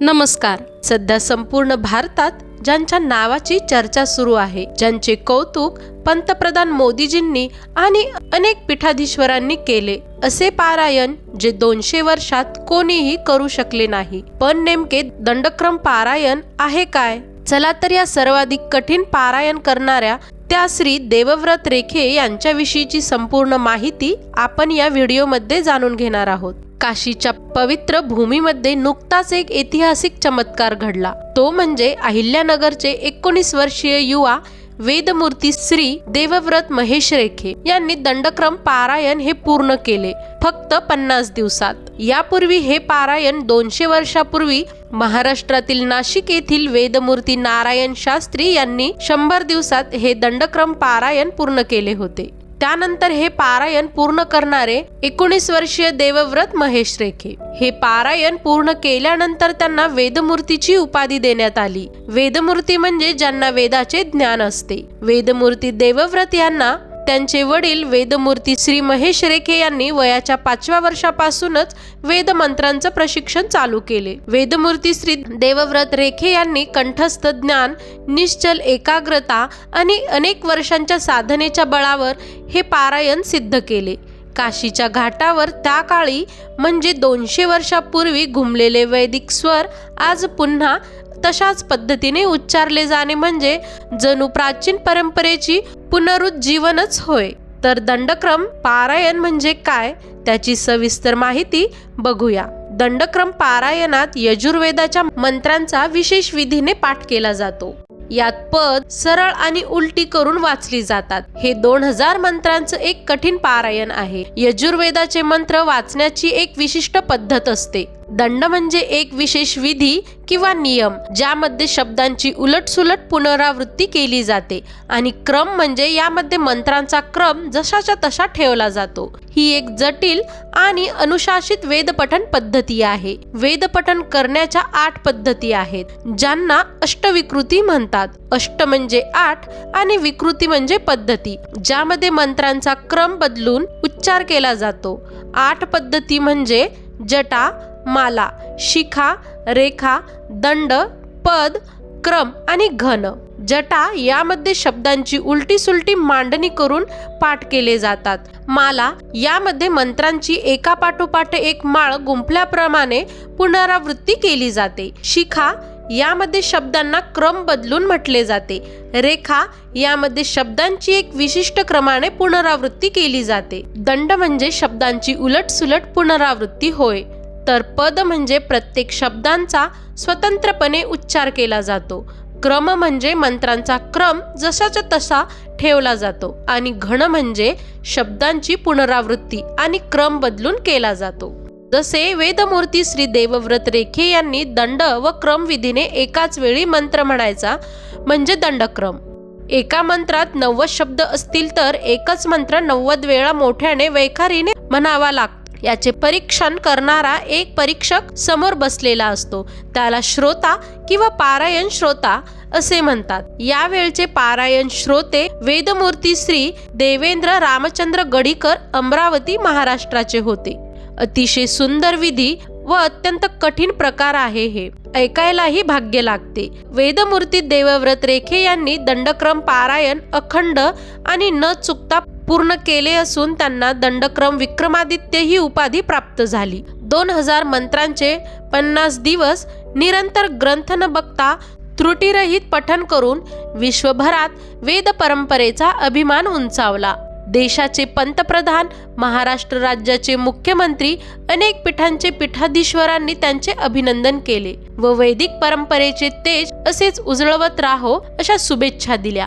नमस्कार. सध्या संपूर्ण भारतात ज्यांच्या नावाची चर्चा सुरू आहे ज्यांचे कौतुक पंतप्रधान मोदीजींनी आणि अनेक पीठाधीश्वरांनी केले असे पारायण जे दोनशे वर्षात कोणीही करू शकले नाही. पण नेमके दंडक्रम पारायण आहे काय? चला तर या सर्वाधिक कठीण पारायण करणाऱ्या त्या श्री देवव्रत रेखे यांच्याविषयीची संपूर्ण माहिती आपण या व्हिडिओमध्ये जाणून घेणार आहोत. काशीच्या पवित्र भूमीमध्ये नुकताच एक ऐतिहासिक चमत्कार घडला. तो म्हणजे अहिल्यानगरचे एकोणीस वर्षीय युवा वेदमूर्ती श्री देवव्रत महेश रेखे यांनी दंडक्रम पारायण हे पूर्ण केले फक्त पन्नास दिवसात. यापूर्वी हे पारायण दोनशे वर्षापूर्वी महाराष्ट्रातील नाशिक येथील वेदमूर्ती नारायण शास्त्री यांनी शंभर दिवसात हे दंडक्रम पारायण पूर्ण केले होते. त्यानंतर हे पारायण पूर्ण करणारे एकोणीस वर्षीय देवव्रत महेश रेखे. हे पारायण पूर्ण केल्यानंतर त्यांना वेदमूर्तीची उपाधी देण्यात आली. वेदमूर्ती म्हणजे ज्यांना वेदाचे ज्ञान असते. वेदमूर्ती देवव्रत यांना त्यांचे वडील वेदमूर्ती श्री महेश रेखे यांनी वयाच्या पाचव्या वर्षापासूनच वेदमंत्रांचं प्रशिक्षण चालू केले. वेदमूर्ती श्री देवव्रत रेखे यांनी कंठस्थ ज्ञान निश्चल एकाग्रता आणि अनेक वर्षांच्या साधनेच्या बळावर हे पारायण सिद्ध केले. काशीच्या घाटावर त्या काळी म्हणजे दोनशे वर्षापूर्वी घुमलेले वैदिक स्वर आज पुन्हा तशाच पद्धतीने उच्चारले जाणे म्हणजे जणू प्राचीन परंपरेची पुनरुज्जीवनच होय. तर दंडक्रम पारायण म्हणजे काय? त्याची सविस्तर माहिती बघूया. दंडक्रम पारायणात यजुर्वेदाच्या मंत्रांचा विशेष विधीने पाठ केला जातो. यात पद सरळ आणि उलटी करून वाचली जातात. हे दोन हजार मंत्रांचं एक कठीण पारायण आहे. यजुर्वेदाचे मंत्र वाचण्याची एक विशिष्ट पद्धत असते. दंड म्हणजे एक विशेष विधी किंवा नियम ज्यामध्ये शब्दांची उलटसुलट पुनरावृत्ती केली जाते आणि क्रम म्हणजे यामध्ये मंत्रांचा क्रम जशाच्या तशा ठेवला जातो. ही एक जटिल आणि अनुशासित वेदपठन पद्धती आहे. वेदपठन करण्याच्या आठ पद्धती आहेत ज्यांना अष्टविकृती म्हणतात. अष्ट म्हणजे आठ आणि विकृती म्हणजे पद्धती ज्यामध्ये मंत्रांचा क्रम बदलून उच्चार केला जातो. आठ पद्धती म्हणजे जटा माला शिखा रेखा दंड पद क्रम आणि घन. जटा यामध्ये शब्दांची उलटी सुलटी मांडणी करून पाठ केले जातात. माला यामध्ये मंत्रांची एका पाठोपाठ एक माळ गुंफल्याप्रमाणे पुनरावृत्ती केली जाते. शिखा यामध्ये शब्दांना क्रम बदलून म्हटले जाते. रेखा यामध्ये शब्दांची एक विशिष्ट क्रमाने पुनरावृत्ती केली जाते. दंड म्हणजे शब्दांची उलटसुलट पुनरावृत्ती होय. तर पद म्हणजे प्रत्येक शब्दांचा स्वतंत्रपणे उच्चार केला जातो. क्रम म्हणजे मंत्रांचा क्रम जसाच्या तसा ठेवला जातो आणि घन म्हणजे शब्दांची पुनरावृत्ती आणि क्रम बदलून केला जातो. जसे वेदमूर्ती श्री देवव्रत रेखे यांनी दंड व क्रमविधीने एकाच वेळी मंत्र म्हणायचा म्हणजे दंडक्रम. एका मंत्रात नव्वद शब्द असतील तर एकच मंत्र नव्वद वेळा मोठ्याने वैखारीने म्हणावा लागतो. याचे परीक्षण करणारा एक परीक्षक समोर बसलेला असतो. त्याला श्रोता किंवा पारायण श्रोता असे म्हणतात. यावेळचे पारायण श्रोते वेदमूर्ती श्री देवेंद्र रामचंद्र गडीकर अमरावती महाराष्ट्राचे होते. अतिशय सुंदर विधी व अत्यंत कठीण प्रकार आहे हे. ऐकायलाही भाग्य लागते. वेदमूर्ती देवव्रत रेखे यांनी दंडक्रम पारायण अखंड आणि न चुकता पूर्ण केले असून त्यांना दंडक्रम विक्रमादित्य ही उपाधी प्राप्त झाली. दोन हजार मंत्रांचे पन्नास दिवस निरंतर ग्रंथ न बघता त्रुटीरहित पठन करून विश्वभरात वेद परंपरेचा अभिमान उंचावला. देशाचे पंतप्रधान महाराष्ट्र राज्याचे मुख्यमंत्री अनेक पीठांचे पीठाधीश्वरांनी त्यांचे अभिनंदन केले व वैदिक परंपरेचे तेज असेच उजळवत राहो अशा शुभेच्छा दिल्या.